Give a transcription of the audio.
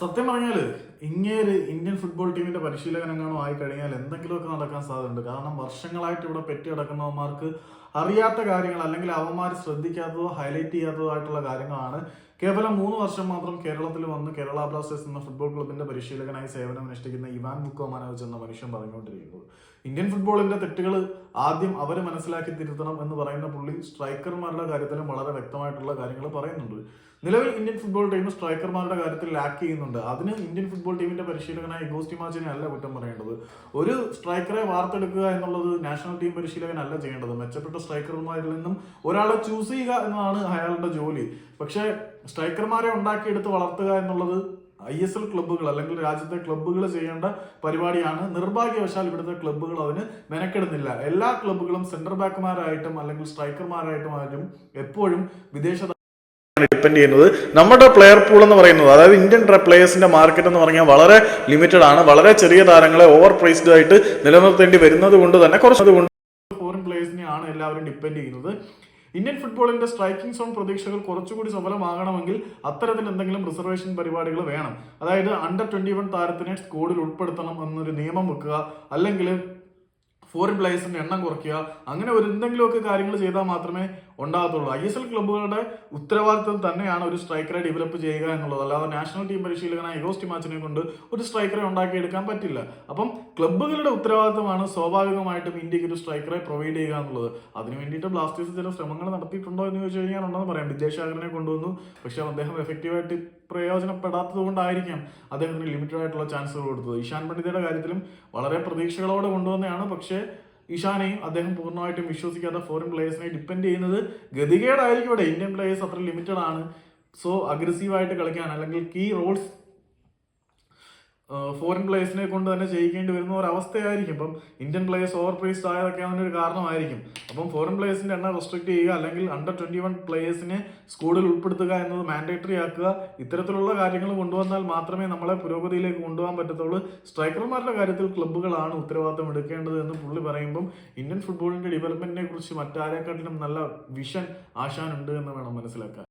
സത്യം പറഞ്ഞാൽ ഇങ്ങേര് Indian football ടീമിന്റെ പരിശീലകനെങ്ങാണോ ആയി കഴിഞ്ഞാൽ എന്തെങ്കിലുമൊക്കെ നടക്കാൻ സാധ്യതയുണ്ട്. കാരണം വർഷങ്ങളായിട്ട് ഇവിടെ പെറ്റി കിടക്കുന്നവന്മാർക്ക് അറിയാത്ത കാര്യങ്ങൾ അല്ലെങ്കിൽ അവന്മാർ ശ്രദ്ധിക്കാത്തതോ ഹൈലൈറ്റ് ചെയ്യാത്തതോ ആയിട്ടുള്ള കാര്യങ്ങളാണ്. കേവലം മൂന്ന് വർഷം മാത്രം കേരളത്തിൽ വന്ന് കേരള ബ്ലാസ്റ്റേഴ്സ് എന്ന ഫുട്ബോൾ ക്ലബിന്റെ പരിശീലകനായി സേവനം അനുഷ്ഠിക്കുന്ന ഇവാൻ ബുക്കോ മനോജ് എന്ന മനുഷ്യൻ പറഞ്ഞുകൊണ്ടിരിക്കുന്നത് ഇന്ത്യൻ ഫുട്ബോളിന്റെ തെറ്റുകൾ ആദ്യം അവർ മനസ്സിലാക്കി തിരുത്തണം എന്ന് പറയുന്ന പുള്ളി സ്ട്രൈക്കർമാരുടെ കാര്യത്തിലും വളരെ വ്യക്തമായിട്ടുള്ള കാര്യങ്ങൾ പറയുന്നുണ്ട്. നിലവിൽ ഇന്ത്യൻ ഫുട്ബോൾ ടീം സ്ട്രൈക്കർമാരുടെ കാര്യത്തിൽ ലാക്ക് ചെയ്യുന്നുണ്ട്. അതിന് ഇന്ത്യൻ ഫുട്ബോൾ ടീമിന്റെ പരിശീലകനായ ഗോസ്റ്റി മാച്ചിനെ അല്ല കുറ്റം പറയേണ്ടത്. ഒരു സ്ട്രൈക്കറെ വാർത്തെടുക്കുക എന്നുള്ളത് നാഷണൽ ടീം പരിശീലകനല്ല ചെയ്യേണ്ടത്. മെച്ചപ്പെട്ട സ്ട്രൈക്കർമാരിൽ നിന്നും ഒരാളെ ചൂസ് ചെയ്യുക എന്നതാണ് അയാളുടെ ജോലി. പക്ഷേ സ്ട്രൈക്കർമാരെ ഉണ്ടാക്കിയെടുത്ത് വളർത്തുക എന്നുള്ളത് ഐ എസ് എൽ ക്ലബ്ബുകൾ അല്ലെങ്കിൽ രാജ്യത്തെ ക്ലബ്ബുകൾ ചെയ്യേണ്ട പരിപാടിയാണ്. നിർഭാഗ്യവശാൽ ഇവിടുത്തെ ക്ലബ്ബുകൾ അതിന് മെനക്കെടുന്നില്ല. എല്ലാ ക്ലബ്ബുകളും സെന്റർ ബാക്കുമാരായിട്ടും അല്ലെങ്കിൽ സ്ട്രൈക്കർമാരായിട്ടും ആരും എപ്പോഴും വിദേശ ഡിപ്പെൻഡ് ചെയ്യുന്നത് നമ്മുടെ പ്ലെയർ പൂൾ എന്ന് പറയുന്നത് അതായത് ഇന്ത്യൻ പ്ലേയേഴ്സിന്റെ മാർക്കറ്റ് എന്ന് പറഞ്ഞാൽ വളരെ ലിമിറ്റഡ് ആണ്. വളരെ ചെറിയ താരങ്ങളെ ഓവർ പ്രൈസ്ഡ് ആയിട്ട് നിലനിർത്തേണ്ടി വരുന്നത് കൊണ്ട് തന്നെ കുറച്ച് കൊണ്ട് ഫോറിൻ പ്ലേയേഴ്സിനെയാണ് എല്ലാവരും ഡിപ്പെൻഡ് ചെയ്യുന്നത്. ഇന്ത്യൻ ഫുട്ബോളിന്റെ സ്ട്രൈക്കിംഗ് സോൺ പ്രതീക്ഷകൾ കുറച്ചുകൂടി സഫലമാകണമെങ്കിൽ അത്തരത്തിൽ എന്തെങ്കിലും റിസർവേഷൻ പരിപാടികൾ വേണം. അതായത് അണ്ടർ ട്വന്റി വൺ താരത്തിനെ സ്കോഡിൽ ഉൾപ്പെടുത്തണം എന്നൊരു നിയമം വെക്കുക അല്ലെങ്കിൽ ഫോറിൻ പ്ലേയേഴ്സിന്റെ എണ്ണം കുറയ്ക്കുക അങ്ങനെ ഒരു എന്തെങ്കിലുമൊക്കെ കാര്യങ്ങൾ ചെയ്താൽ മാത്രമേ ഉണ്ടാകത്തുള്ളൂ. ഐ എസ് എൽ ക്ലബ്ബുകളുടെ ഉത്തരവാദിത്വം തന്നെയാണ് ഒരു സ്ട്രൈക്കറെ ഡെവലപ്പ് ചെയ്യുക എന്നുള്ളത്. അല്ലാതെ നാഷണൽ ടീം പരിശീലകനായ ഇഗോസ്റ്റി മാച്ചിനെ കൊണ്ട് ഒരു സ്ട്രൈക്കറെ ഉണ്ടാക്കിയെടുക്കാൻ പറ്റില്ല. അപ്പം ക്ലബ്ബുകളുടെ ഉത്തരവാദിത്തമാണ് സ്വാഭാവികമായിട്ടും ഇന്ത്യയ്ക്ക് ഒരു സ്ട്രൈക്കറെ പ്രൊവൈഡ് ചെയ്യുക എന്നുള്ളത്. അതിന് വേണ്ടിയിട്ട് ബ്ലാസ്റ്റേഴ്സ് ചില ശ്രമങ്ങൾ നടത്തിയിട്ടുണ്ടോ എന്ന് ചോദിച്ചു കഴിഞ്ഞാൽ ഉണ്ടെന്ന് പറയാം. വിദ്യാസാഗറിനെ കൊണ്ടുവന്നു. പക്ഷേ അദ്ദേഹം എഫക്റ്റീവായിട്ട് പ്രയോജനപ്പെടാത്തത് കൊണ്ടായിരിക്കാം അദ്ദേഹത്തിന് ലിമിറ്റഡ് ആയിട്ടുള്ള ചാൻസുകൾ കൊടുത്തത്. ഇഷാൻ പണ്ഡിതയുടെ കാര്യത്തിലും വളരെ പ്രതീക്ഷകളോടെ കൊണ്ടുവന്നതാണ്. പക്ഷേ ഇഷാനെയും അദ്ദേഹം പൂർണമായിട്ടും വിശ്വസിക്കാത്ത ഫോറിൻ പ്ലേയേഴ്സിനെ ഡിപ്പെൻഡ് ചെയ്യുന്നത് ഗതികേടായിരിക്കും ഇവിടെ. ഇന്ത്യൻ പ്ലേയേഴ്സ് അത്ര ലിമിറ്റഡ് ആണ്. സോ അഗ്രസീവായിട്ട് കളിക്കാൻ അല്ലെങ്കിൽ കീ റോൾസ് ഫോറിൻ പ്ലേയേഴ്സിനെ കൊണ്ട് തന്നെ ചെയ്യിക്കേണ്ടി വരുന്ന ഒരു അവസ്ഥയായിരിക്കും ഇപ്പം ഇന്ത്യൻ പ്ലേയേഴ്സ് ഓവർ പ്രൈസ്ഡ് ആയതൊക്കെ അതിനൊരു കാരണമായിരിക്കും. അപ്പം ഫോറിൻ പ്ലേയേഴ്സിന്റെ എണ്ണം റെസ്ട്രിക്ട് ചെയ്യുക അല്ലെങ്കിൽ അണ്ടർ ട്വന്റി വൺ പ്ലേയേഴ്സിനെ സ്കൂളിൽ ഉൾപ്പെടുത്തുക എന്നത് മാൻഡേറ്ററി ആക്കുക. ഇത്തരത്തിലുള്ള കാര്യങ്ങൾ കൊണ്ടുവന്നാൽ മാത്രമേ നമ്മളെ പുരോഗതിയിലേക്ക് കൊണ്ടുപോകാൻ പറ്റത്തുള്ളൂ. സ്ട്രൈക്കർമാരുടെ കാര്യത്തിൽ ക്ലബ്ബുകളാണ് ഉത്തരവാദിത്തം എടുക്കേണ്ടത് എന്ന് പുള്ളി പറയുമ്പം ഇന്ത്യൻ ഫുട്ബോളിന്റെ ഡെവലപ്മെന്റിനെ കുറിച്ച് മറ്റാരെക്കാട്ടിലും നല്ല വിഷൻ ആശാനുണ്ട് എന്ന് വേണം മനസ്സിലാക്കാൻ.